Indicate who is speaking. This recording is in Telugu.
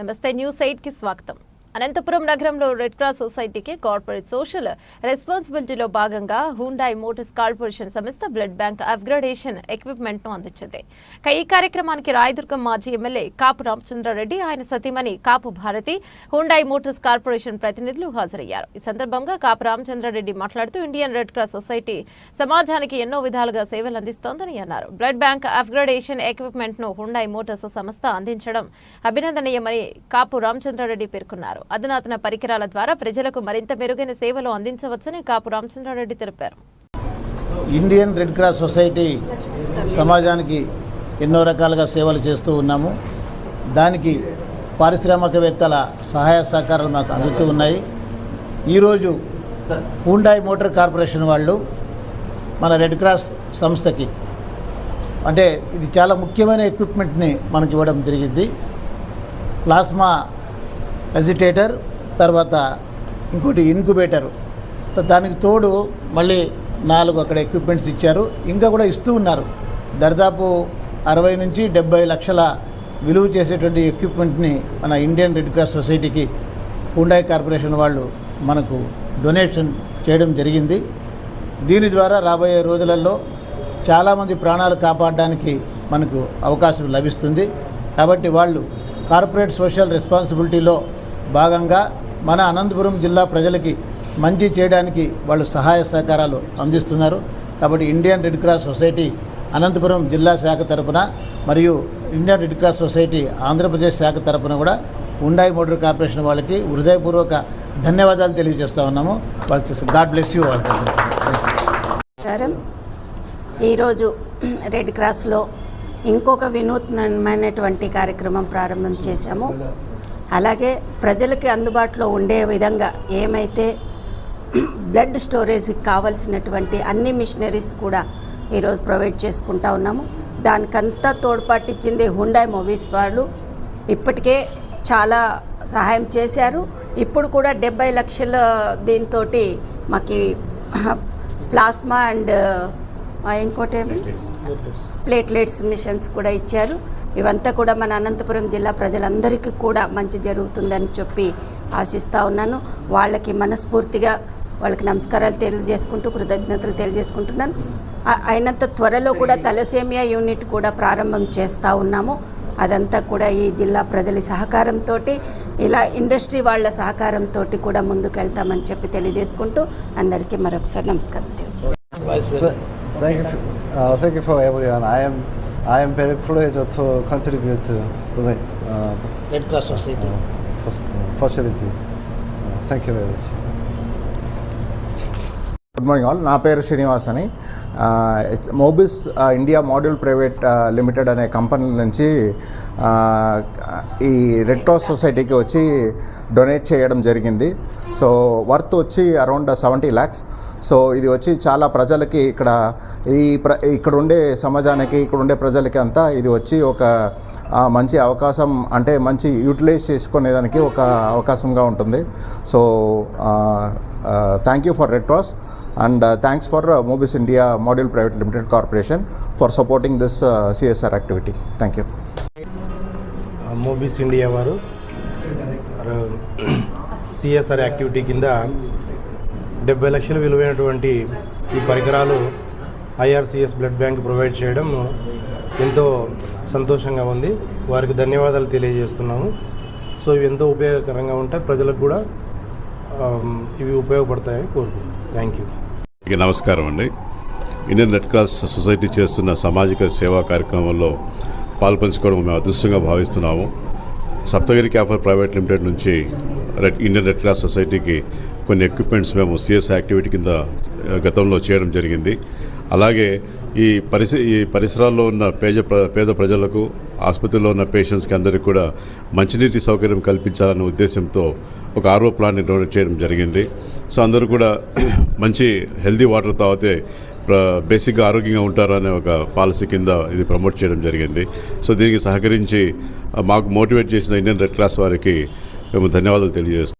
Speaker 1: నమస్తే న్యూస్ ఎయిట్కి స్వాగతం. అనంతపురం నగరంలో రెడ్ క్రాస్ సొసైటీకి కార్పొరేట్ సోషల్ రెస్పాన్సిబిలిటీలో భాగంగా హుండాయ్ మోటార్స్ కార్పొరేషన్ సంస్థ బ్లడ్ బ్యాంక్ అప్గ్రేడేషన్ ఎక్విప్మెంట్ను అందించింది ఈ కార్యక్రమానికి రాయదుర్గం మాజీ ఎమ్మెల్యే కాపు రామచంద్రారెడ్డి ఆయన సతీమణి Kapu Bharathi Hyundai motors corporation ప్రతినిధులు హాజరయ్యారు. ఈ సందర్భంగా కాపు రామచంద్రారెడ్డి మాట్లాడుతూ ఇండియన్ రెడ్ క్రాస్ సొసైటీ సమాజానికి ఎన్నో విధాలుగా సేవలు అందిస్తోందని అన్నారు. బ్లడ్ బ్యాంక్ అప్గ్రేడేషన్ ఎక్విప్మెంట్ను హుండాయ్ మోటార్స్ సంస్థ అందించడం అభినందనీయమని కాపు రామచంద్రారెడ్డి పేర్కొన్నారు. అధునాతన పరికరాల ద్వారా ప్రజలకు మరింత మెరుగైన సేవలు అందించవచ్చని కాపు రామచంద్రారెడ్డి తెలిపారు.
Speaker 2: ఇండియన్ రెడ్ క్రాస్ సొసైటీ సమాజానికి ఎన్నో రకాలుగా సేవలు చేస్తూ ఉన్నాము. దానికి పారిశ్రామికవేత్తల సహాయ సహకారాలు మాకు అందుతూ ఉన్నాయి. ఈరోజు హూండాయ్ మోటార్ కార్పొరేషన్ వాళ్ళు మన రెడ్ క్రాస్ సంస్థకి అంటే ఇది చాలా ముఖ్యమైన ఎక్విప్మెంట్ని మనకి ఇవ్వడం జరిగింది. ప్లాస్మా అజిటేటర్ తర్వాత ఇంకోటి ఇన్క్యుబేటర్ దానికి తోడు మళ్ళీ నాలుగు అక్కడ ఎక్విప్మెంట్స్ ఇచ్చారు. ఇంకా కూడా ఇస్తూ ఉన్నారు. దరిదాపు అరవై నుంచి డెబ్బై లక్షల విలువ చేసేటువంటి ఎక్విప్మెంట్ని మన ఇండియన్ రెడ్ క్రాస్ సొసైటీకి హుండాయ్ కార్పొరేషన్ వాళ్ళు మనకు డొనేషన్ చేయడం జరిగింది. దీని ద్వారా రాబోయే రోజులలో చాలామంది ప్రాణాలు కాపాడడానికి మనకు అవకాశం లభిస్తుంది. కాబట్టి వాళ్ళు కార్పొరేట్ సోషల్ రెస్పాన్సిబిలిటీలో భాగంగా మన అనంతపురం జిల్లా ప్రజలకి మంచి చేయడానికి వాళ్ళు సహాయ సహకారాలు అందిస్తున్నారు. కాబట్టి Indian red cross society Anantapuram జిల్లా శాఖ తరపున మరియు Indian red cross society Andhra Pradesh శాఖ తరపున కూడా ఉండాయి మోటార్ కార్పొరేషన్ వాళ్ళకి హృదయపూర్వక ధన్యవాదాలు తెలియజేస్తా ఉన్నాము. వాళ్ళకి గాడ్ బ్లెస్ యూ వాళ్ళకి
Speaker 3: ఈరోజు రెడ్ క్రాస్లో ఇంకొక వినూత్నమైనటువంటి కార్యక్రమం ప్రారంభం చేశాము. అలాగే ప్రజలకి అందుబాటులో ఉండే విధంగా ఏమైతే బ్లడ్ స్టోరేజ్కి కావలసినటువంటి అన్ని మిషనరీస్ కూడా ఈరోజు ప్రొవైడ్ చేసుకుంటా ఉన్నాము. దానికంతా తోడ్పాటిచ్చింది హుండాయ్ మూవీస్ వాళ్ళు. ఇప్పటికే చాలా సహాయం చేశారు. ఇప్పుడు కూడా డెబ్బై లక్షల దీంతో మాకు ప్లాస్మా అండ్ ఇంకోటి ఏమి? ప్లేట్లెట్స్ మిషన్స్ కూడా ఇచ్చారు. ఇవంతా కూడా మన అనంతపురం జిల్లా ప్రజలందరికీ కూడా మంచి జరుగుతుందని చెప్పి ఆశిస్తూ ఉన్నాను. వాళ్ళకి మనస్ఫూర్తిగా వాళ్ళకి నమస్కారాలు తెలియజేసుకుంటూ కృతజ్ఞతలు తెలియజేసుకుంటున్నాను. అయినంత త్వరలో కూడా తలసేమియా యూనిట్ కూడా ప్రారంభం చేస్తూ ఉన్నాము. అదంతా కూడా ఈ జిల్లా ప్రజల సహకారంతో ఇలా ఇండస్ట్రీ వాళ్ళ సహకారంతో కూడా ముందుకెళ్తామని చెప్పి తెలియజేసుకుంటూ అందరికీ మరొకసారి నమస్కారం తెలియజేస్తాను.
Speaker 4: Thank you, uh, thank you for everyone. I am, I am very pleasure to contribute to the uh,
Speaker 2: Red Cross Society
Speaker 4: uh, facility. Uh, thank you very much.
Speaker 5: Good morning all నా పేరు శ్రీనివాస్ అని Mobis India module private limited అనే కంపెనీ నుంచి ఈ రెడ్ క్రాస్ సొసైటీకి వచ్చి డొనేట్ చేయడం జరిగింది. సో వర్త్ వచ్చి అరౌండ్ సెవెంటీ ల్యాక్స్ సో ఇది వచ్చి చాలా ప్రజలకి ఇక్కడ ఈ ప్ర ఇక్కడ ఉండే సమాజానికి ఇక్కడ ఉండే ప్రజలకి అంతా ఇది వచ్చి ఒక మంచి అవకాశం అంటే మంచి యూటిలైజ్ చేసుకునేదానికి ఒక అవకాశంగా ఉంటుంది. So thank you for red cross and thanks for Mobis India model private limited corporation for supporting this CSR activity thank you
Speaker 6: Mobis India వారు సిఎస్ఆర్ యాక్టివిటీ కింద డెబ్బై లక్షల విలువైనటువంటి ఈ పరికరాలు ఐఆర్సిఎస్ బ్లడ్ బ్యాంక్ ప్రొవైడ్ చేయడం ఎంతో సంతోషంగా ఉంది. వారికి ధన్యవాదాలు తెలియజేస్తున్నాము. సో ఇవి ఎంతో ఉపయోగకరంగా ఉంటాయి. ప్రజలకు కూడా ఇవి ఉపయోగపడతాయని కోరుకుంటున్నాను థ్యాంక్ యూ
Speaker 7: నమస్కారం అండి. ఇండియన్ రెడ్ క్రాస్ సొసైటీ చేస్తున్న సామాజిక సేవా కార్యక్రమంలో పాల్పంచుకోవడం మేము అదృష్టంగా భావిస్తున్నాము. సప్తగిరి క్యాఫర్ ప్రైవేట్ లిమిటెడ్ నుంచి రెడ్ ఇండియన్ రెడ్ క్రాస్ సొసైటీకి కొన్ని ఎక్విప్మెంట్స్ మేము సిఎస్ యాక్టివిటీ కింద గతంలో చేయడం జరిగింది. అలాగే ఈ పరిస ఈ పరిసరాల్లో ఉన్న పేద ప్ర పేద ప్రజలకు ఆసుపత్రిలో ఉన్న పేషెంట్స్కి అందరికీ కూడా మంచినీటి సౌకర్యం కల్పించాలనే ఉద్దేశంతో ఒక ఆర్ఓ ప్లాన్ని డొనేట్ చేయడం జరిగింది. సో అందరూ కూడా మంచి హెల్దీ వాటర్ తాగితే బేసిక్గా ఆరోగ్యంగా ఉంటారు అనే ఒక పాలసీ కింద ఇది ప్రమోట్ చేయడం జరిగింది. సో దీనికి సహకరించి మాకు మోటివేట్ చేసిన ఇండియన్ రెడ్ క్రాస్ వారికి మేము ధన్యవాదాలు తెలియజేస్తాం